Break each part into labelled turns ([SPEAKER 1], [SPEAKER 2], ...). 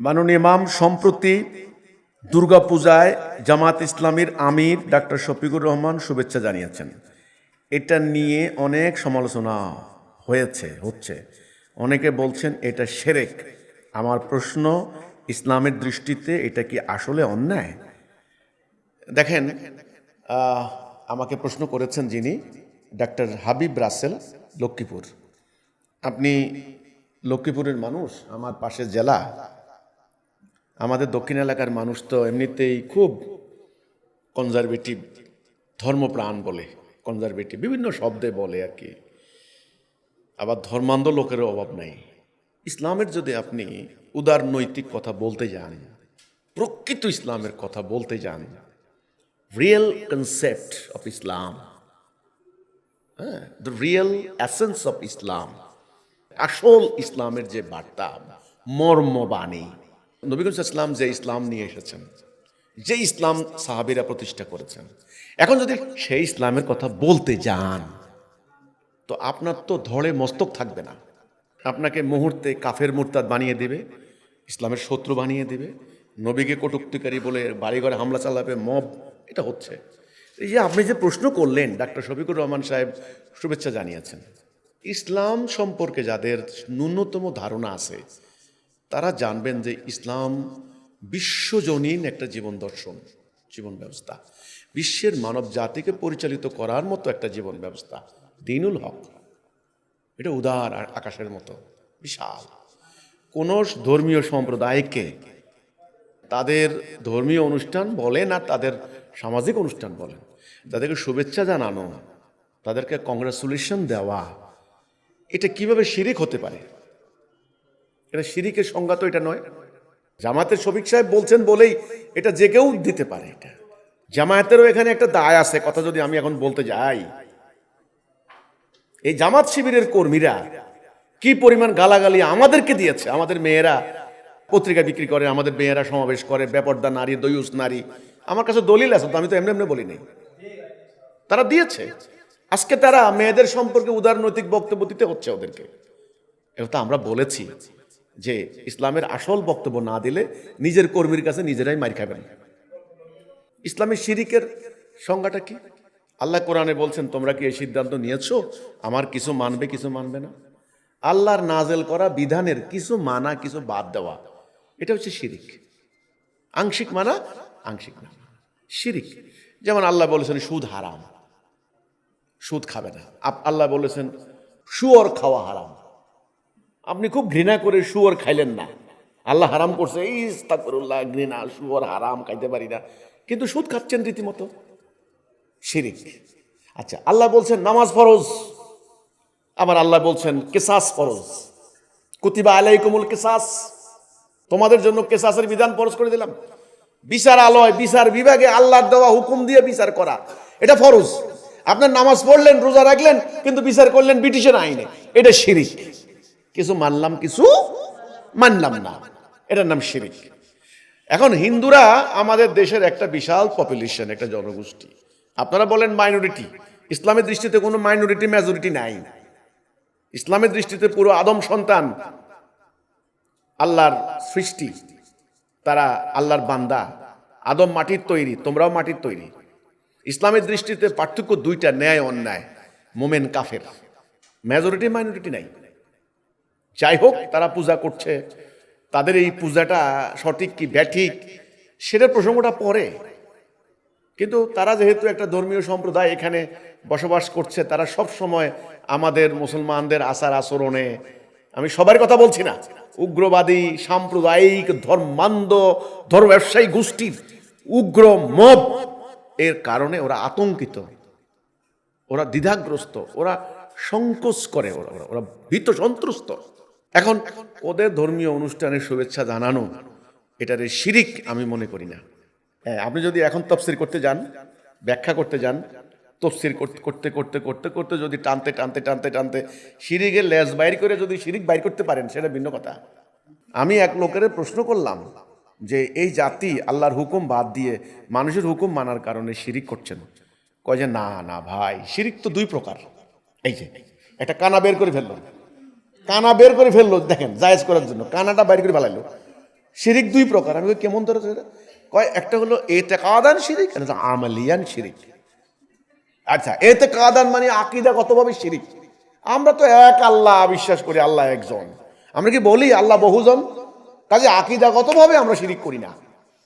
[SPEAKER 1] মাননীয় ইমাম, সম্প্রতি দুর্গাপূজায় জামাত ইসলামীর আমির ডাক্তার শফিকুর রহমান শুভেচ্ছা জানিয়েছেন। এটা নিয়ে অনেক সমালোচনা হয়েছে, হচ্ছে। অনেকে বলছেন, এটা সেরেক। আমার প্রশ্ন, ইসলামের দৃষ্টিতে এটা কি আসলে অন্যায়? দেখেন আমাকে প্রশ্ন করেছেন যিনি, ডাক্তার হাবিব রাসেল, লক্ষ্মীপুর। আপনি লক্ষ্মীপুরের মানুষ, আমার পাশের জেলা। আমাদের দক্ষিণ এলাকার মানুষ তো এমনিতেই খুব কনজারভেটিভ ধর্মপ্রাণ বলে কনজারভেটিভ বিভিন্ন শব্দে বলে আর কি। আবার ধর্মান্ধ লোকেরও অভাব নাই। ইসলামের যদি আপনি উদার নৈতিক কথা বলতে যান, প্রকৃত ইসলামের কথা বলতে যান রিয়েল কনসেপ্ট অফ ইসলাম হ্যাঁ the real essence of Islam আসল ইসলামের যে বার্তা, মর্মবাণী নবীগঞ্জ ইসলাম যে ইসলাম নিয়ে এসেছেন, যে ইসলাম সাহাবিরা প্রতিষ্ঠা করেছেন, এখন যদি সেই ইসলামের কথা বলতে যান, তো আপনার তো ধড়ে মস্তক থাকবে না। আপনাকে মুহূর্তে কাফের মুরতাদ বানিয়ে দেবে, ইসলামের শত্রু বানিয়ে দেবে, নবীকে কটুক্তিকারী বলে বাড়িঘরে হামলা চালাবে, মব, এটা হচ্ছে। এই যে আপনি যে প্রশ্ন করলেন, ডাক্তার শফিকুর রহমান সাহেব শুভেচ্ছা জানিয়েছেন, ইসলাম সম্পর্কে যাদের ন্যূনতম ধারণা আছে তারা জানবেন যে ইসলাম বিশ্বজনীন একটা জীবন দর্শন, জীবন ব্যবস্থা। বিশ্বের মানব জাতিকে পরিচালিত করার মতো একটা জীবন ব্যবস্থা, দিনুল হক। এটা উদার আকাশের মতো, বিশাল। কোন ধর্মীয় সম্প্রদায়কে তাদের ধর্মীয় অনুষ্ঠান বলেন আর তাদের সামাজিক অনুষ্ঠান বলেন তাদেরকে শুভেচ্ছা জানানো, তাদেরকে কংগ্রাচুলেশন দেওয়া, এটা কীভাবে শিরিক হতে পারে? এটা শিরিকের সংজ্ঞা তো এটা নয়। জামাতের শফিক সাহেব বলছেন বলেই এটা যে কেউ দিতে পারে এটা। জামায়াতেরও এখানে একটা দায় আছে, কথা যদি আমি এখন বলতে যাই। এই জামাত শিবিরের কর্মীরা কি পরিমাণ গালাগালি আমাদেরকে দিয়েছে? আমাদের মেয়েরা পত্রিকা বিক্রি করে, আমাদের মেয়েরা সমাবেশ করে, বেপর্দা নারী, দয়ুস নারী। আমার কাছে দলিল আছে, তো আমি তো এমনি এমনি বলি নাই তারা দিয়েছে। আজকে তারা মেয়েদের সম্পর্কে উদারনৈতিক বক্তব্য দিতে হচ্ছে ওদেরকে। এটা তো আমরা বলেছি। যে ইসলামের আসল বক্তব্য না দিলে নিজের কর্মীর কাছে নিজেরাই মার খাবেন। ইসলামের শিরিকের সংজ্ঞাটা কি? আল্লাহ কোরআনে বলছেন, তোমরা কি এই সিদ্ধান্ত নিয়েছো? আমার কিছু মানবে কিছু মানবে না? আল্লাহর নাজেল করা বিধানের কিছু মানা, কিছু বাদ দেওয়া, এটা হচ্ছে শিরিক। আংশিক মানা আংশিক মানা শিরিক। যেমন আল্লাহ বলেছেন, সুদ হারাম। সুদ খাবে না। আল্লাহ বলেছেন, শুয়োর খাওয়া হারাম। আপনি খুব ঘৃণা করে শুয়োর খাইলেন না। আল্লাহ হারাম করছে। এই ইস্তাকফিরুল্লাহ ঘৃণা, শুয়োর হারাম, খাইতে পারি না। কিন্তু সুদ খাচ্ছেন রীতিমতো। শিরিক। আচ্ছা আল্লাহ বলছেন নামাজ ফরজ। আবার আল্লাহ বলছেন কেসাস ফরজ। কুতিবা আলাইকুমুল কেসাস। তোমাদের জন্য কেসাসের বিধান ফরজ করে দিলাম। বিচার আলয়, বিচার বিভাগে আল্লাহর দেওয়া হুকুম দিয়ে বিচার করা। এটা ফরজ। আপনার নামাজ পড়লেন, রোজা রাখলেন, কিন্তু বিচার করলেন ব্রিটিশের আইনে। এটা শিরিক। কিছু মানলাম কিছু মানলাম না। এটার নাম শিরিক। এখন হিন্দুরা আমাদের দেশের একটা বিশাল পপুলেশন একটা জনগোষ্ঠী। আপনারা বলেন মাইনরিটি ইসলামের দৃষ্টিতে কোনো মাইনরিটি মেজরিটি নাই। ইসলামের দৃষ্টিতে পুরো আদম সন্তান আল্লাহর সৃষ্টি, তারা আল্লাহর বান্দা। আদম মাটির তৈরি, তোমরাও মাটির তৈরি। ইসলামের দৃষ্টিতে পার্থক্য দুইটা, ন্যায়, অন্যায়। মোমেন, কাফের। মেজরিটি মাইনরিটি নাই। যাই হোক, তারা পূজা করছে। তাদের এই পূজাটা সঠিক কি ব্যাঠিক সেটার প্রসঙ্গটা পরে। কিন্তু তারা যেহেতু একটা ধর্মীয় সম্প্রদায়, এখানে বসবাস করছে, তারা সব সময় আমাদের মুসলমানদের আচার আচরণে, আমি সবার কথা বলছি না, উগ্রবাদী, সাম্প্রদায়িক, ধর্মান্ধ ধর্ম ব্যবসায়ী গোষ্ঠীর উগ্র মব, এর কারণে ওরা আতঙ্কিত। ওরা দ্বিধাগ্রস্ত, ওরা সংকোচ করে, ওরা, ওরা- ভীত সন্ত্রস্ত এখন ওদের ধর্মীয় অনুষ্ঠানের শুভেচ্ছা জানানো, এটার শিরিক আমি মনে করি না। হ্যাঁ আপনি যদি এখন তফসির করতে যান, ব্যাখ্যা করতে যান, তফসির করতে করতে করতে করতে যদি টানতে টানতে টানতে টানতে শিরিকের লেজ বাইর করে যদি শিরিক বাইর করতে পারেন, সেটা ভিন্ন কথা। আমি এক লোকের প্রশ্ন করলাম যে, এই জাতি আল্লাহর হুকুম বাদ দিয়ে মানুষের হুকুম মানার কারণে শিরিক করছেন। কয় যে, না না ভাই, শিরিক তো দুই প্রকার। এই যে, একটা কানা বের করে ফেলল। কানা বের করে ফেলল, দেখেন, জায়েজ করার জন্য। কানাটা বাইর করে ফেলাইলো। শিরিক দুই প্রকার। আমি কেমন ধরে? কয়, একটা হলো এতে কাদান একটা আমালিয়ান শিরিক। আচ্ছা এতে কাদান মানে আকিদা আকিদাগতভাবে শিরিক। আমরা তো এক আল্লাহ, বিশ্বাস করি আল্লাহ একজন। আমরা কি বলি আল্লাহ বহুজন? কাজে আকিদাগতভাবে আমরা শিরিক করি না।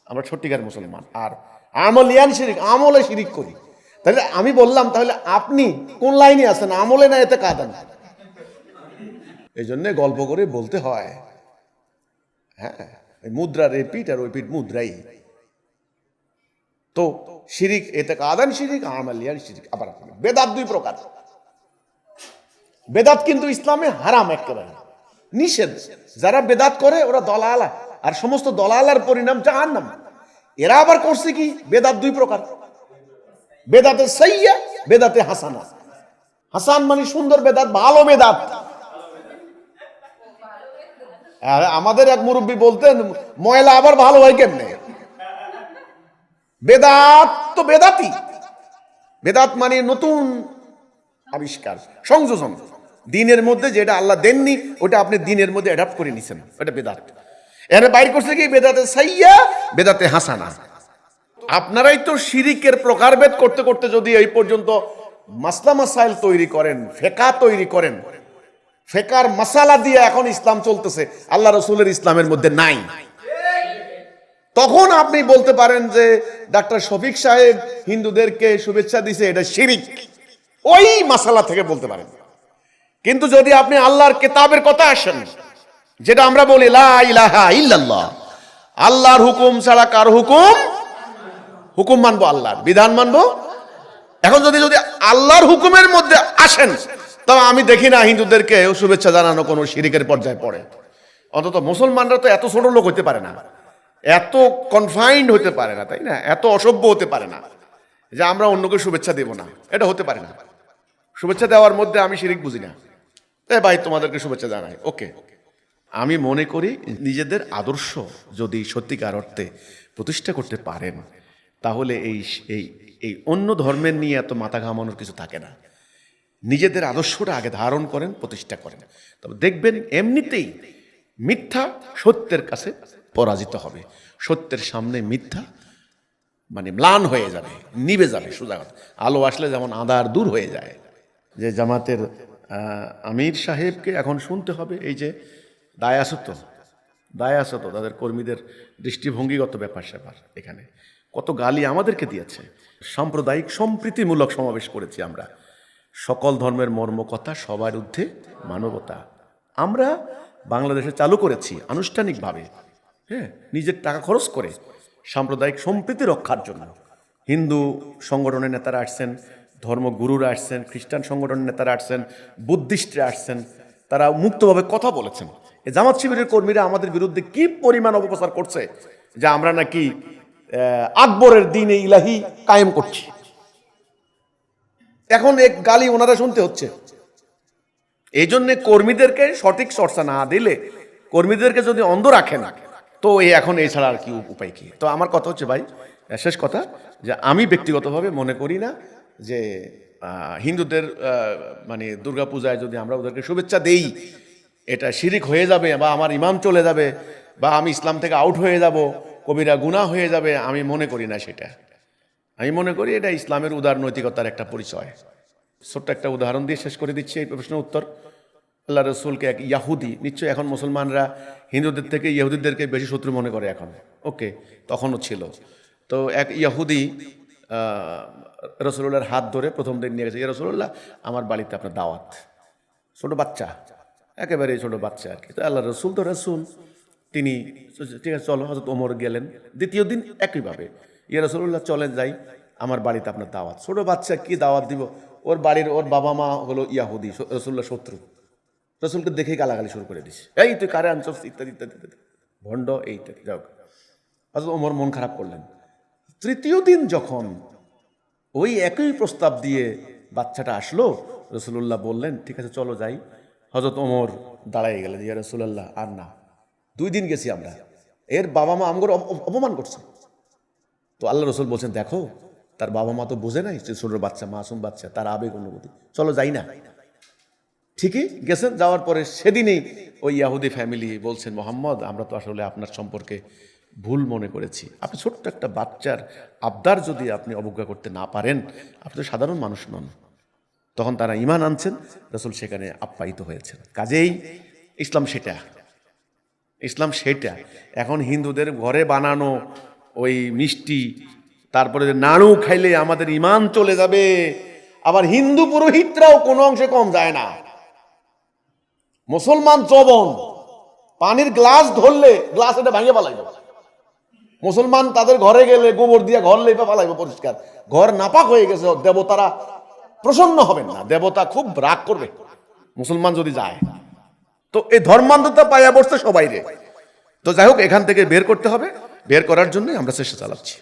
[SPEAKER 1] আমরা সত্যিকার মুসলমান। আর আমলিয়ান শিরিক, আমলে শিরিক করি। তাহলে আমি বললাম, তাহলে আপনি কোন লাইনে আছেন? আমলে না এতে কাদান এই জন্যে গল্প করে বলতে হয়। হ্যাঁ এই পিঠ আর ওই পিঠ মুদ্রাই। তো শিরিক, এতে কাদান শিরিক আমালিয়ান শিরিক, আবার বেদাত দুই প্রকার। বেদাত কিন্তু ইসলামে হারাম একেবারে। নিষেধ, যারা বেদাত করে, ওরা দলালা, আর সমস্ত দলালার পরিণাম জাহান্নাম। এরা আবার করছে কি? বেদাত দুই প্রকার। বেদাতে সাইয়া বেদাতে হাসানা। হাসান মানে সুন্দর বেদাত, ভালো বেদাত। আর আমাদের এক মুরব্বী বলতেন, ময়লা আবার ভালো হয় কেমনে? বেদাত তো বেদাতি। বেদাত মানে নতুন আবিষ্কার, সংযোজন। দিনের মধ্যে যেটা আল্লাহ দেননি, ওটা আপনি দিনের মধ্যে অ্যাডাপ্ট করে নিছেন, ওটা বেদাত। এর বাইর করছে কি? বেদাতে সাইয়া, বেদাতে হাসানা। আপনারাই তো শিরিকের প্রকারভেদ করতে করতে যদি এই পর্যন্ত মাসলা মাসাইল তৈরি করেন, ফেকা তৈরি করেন ফেকার মাসালা দিয়ে এখন ইসলাম চলতেছে। আল্লাহ রসুলের ইসলামের মধ্যে নাই। তখন আপনি বলতে পারেন যে, ডাক্তার শফিক সাহেব হিন্দুদেরকে শুভেচ্ছা দিছে, এটা শিরিক। ওই মাসালা থেকে বলতে পারেন। কিন্তু যদি আপনি আল্লাহর কেতাবের কথা আসেন, যেটা আমরা বলি ইল্লাল্লাহ, আল্লাহর হুকুম ছাড়া কার হুকুম হুকুম মানবো আল্লাহর, বিধান মানবো? এখন যদি যদি আল্লাহর হুকুমের মধ্যে আসেন তবে আমি দেখি না হিন্দুদেরকে শুভেচ্ছা জানানো কোনো শিরিকের পর্যায়ে পড়ে। অন্তত মুসলমানরা তো এত ছোট লোক হতে পারে না। এত কনফাইন্ড হতে পারে না, তাই না? এত অসভ্য হতে পারে না যে আমরা অন্যকে শুভেচ্ছা দেব না। এটা হতে পারে না। শুভেচ্ছা দেওয়ার মধ্যে আমি শিরিক বুঝি না। এ ভাই, তোমাদেরকে শুভেচ্ছা জানাই। ওকে। আমি মনে করি নিজেদের আদর্শ যদি সত্যিকার অর্থে প্রতিষ্ঠা করতে পারেন, তাহলে এই এই এই অন্য ধর্মের নিয়ে এত মাথা ঘামানোর কিছু থাকে না। নিজেদের আদর্শটা আগে ধারণ করেন, প্রতিষ্ঠা করেন। তবে দেখবেন এমনিতেই মিথ্যা সত্যের কাছে পরাজিত হবে। সত্যের সামনে মিথ্যা মানে ম্লান হয়ে যাবে, নিবে যাবে সোজা কথা। আলো আসলে যেমন আধার দূর হয়ে যায়। যে জামাতের আমির সাহেবকে এখন শুনতে হবে, এই যে দায় আসত দায় আসত তাদের কর্মীদের দৃষ্টিভঙ্গিগত ব্যাপার স্যাপার এখানে। কত গালি আমাদেরকে দিয়েছে। সাম্প্রদায়িক সম্প্রীতিমূলক সমাবেশ করেছি আমরা। সকল ধর্মের মর্মকথা সবার ঊর্ধ্বে মানবতা। আমরা বাংলাদেশে চালু করেছি আনুষ্ঠানিকভাবে হ্যাঁ নিজের টাকা খরচ করে সাম্প্রদায়িক সম্প্রীতি রক্ষার জন্য। হিন্দু সংগঠনের নেতারা আসছেন, ধর্মগুরুরা আসছেন, খ্রিস্টান সংগঠনের নেতারা আসছেন, বুদ্ধিস্টরা আসছেন, তারা মুক্তভাবে কথা বলেছেন। এই জামাত শিবিরের কর্মীরা আমাদের বিরুদ্ধে কি পরিমাণ অপপ্রচার করছে, যে আমরা নাকি আকবরের দিনে ইলাহি কায়েম করছি? এখন এক গালি ওনারা শুনতে হচ্ছে। এই জন্যে কর্মীদেরকে সঠিক চর্চা না দিলে কর্মীদেরকে যদি অন্ধ রাখেন তো এই এখন এছাড়া আর কি উপায় কি? তো আমার কথা হচ্ছে ভাই, শেষ কথা, যে আমি ব্যক্তিগতভাবে মনে করি না যে হিন্দুদের মানে দুর্গাপূজায় যদি আমরা ওদেরকে শুভেচ্ছা দেই, এটা শিরিক হয়ে যাবে বা আমার ইমাম চলে যাবে বা আমি ইসলাম থেকে আউট হয়ে যাব, কবিরা গুনাহ হয়ে যাবে, আমি মনে করি না সেটা। আমি মনে করি এটা ইসলামের উদার নৈতিকতার একটা পরিচয়। ছোট্ট একটা উদাহরণ দিয়ে শেষ করে দিচ্ছি এই প্রশ্নের উত্তর। আল্লাহ রসুলকে এক ইয়াহুদি, নিশ্চয়ই এখন মুসলমানরা হিন্দুদের থেকে ইয়াহুদিদেরকে বেশি শত্রু মনে করে এখন। ওকে, তখনও ছিল। তো এক ইয়াহুদি রসুল্লাহর হাত ধরে প্রথম দিন নিয়ে গেছে, ইয়া রসুল্লাহ আমার বাড়িতে আপনার দাওয়াত। ছোট বাচ্চা, একেবারে ছোট বাচ্চা আর কি। তো আল্লাহ রসুল তো রসুল, তিনি ঠিক আছে, চলো হয়তো ওমর গেলেন। দ্বিতীয় দিন একইভাবে ইয়া রসুল্লাহ চলেন যাই। আমার বাড়িতে আপনার দাওয়াত। ছোট বাচ্চা কি দাওয়াত দিব? ওর বাড়ির ওর বাবা মা হলো ইয়াহুদি রসুল্লাহ শত্রু। রসুলকে দেখেই গালাগালি শুরু করে দিস। এই, তুই কারে আনছস? ইত্যাদি ইত্যাদি ইত্যাদি। ভণ্ড এই ইত্যাদি যাক অথচ ওমর মন খারাপ করলেন। তৃতীয় দিন যখন ওই একই প্রস্তাব দিয়ে বাচ্চাটা আসলো রসুল্লাহ বললেন, ঠিক আছে, চলো যাই। হজরত ওমর দাঁড়াই গেলেন, ইয়া রসুল্লাহ আর না। দুই দিন গেছি আমরা। এর বাবা মা আমগর অপ- অপমান করছে। তো আল্লাহ রসুল বলছেন, দেখো, তার বাবা মা তো বোঝে নাই যে ছোট বাচ্চা, মাসুম বাচ্চা, তার আবেগ অনুভূতি। চলো যাই না। ঠিকই গেছেন, যাওয়ার পরে সেদিনেই ওই ইয়াহুদি ফ্যামিলি বলছেন, মোহাম্মদ, আমরা তো আসলে আপনার সম্পর্কে ভুল মনে করেছি। আপনি ছোট্ট একটা বাচ্চার আবদার যদি আপনি অবজ্ঞা করতে না পারেন, আপনি তো সাধারণ মানুষ নন। তখন তারা ইমান আনছেন, রসুল সেখানে আপ্যায়িত হয়েছেন। কাজেই ইসলাম সেটা ইসলাম সেটা। এখন হিন্দুদের ঘরে বানানো ওই মিষ্টি, তারপরে নাড়ু খাইলে আমাদের ইমান চলে যাবে, আবার হিন্দু পুরোহিতরাও কোনো অংশে কম যায় না। মুসলমান চবন, পানির গ্লাস ধরলে গ্লাস এটা ভাঙে পালাইব। মুসলমান তাদের ঘরে গেলে গোবর দিয়ে ঘর লেপে পালাইব পরিষ্কার। ঘর নাপাক হয়ে গেছে, দেবতারা প্রসন্ন হবেন না, দেবতা খুব রাগ করবে, মুসলমান যদি যায়। তো এই ধর্মান্ধতা পাইয়া বসতে সবাই রে। তো যাই হোক, এখান থেকে বের করতে হবে। বের করার জন্যই আমরা চেষ্টা চালাচ্ছি।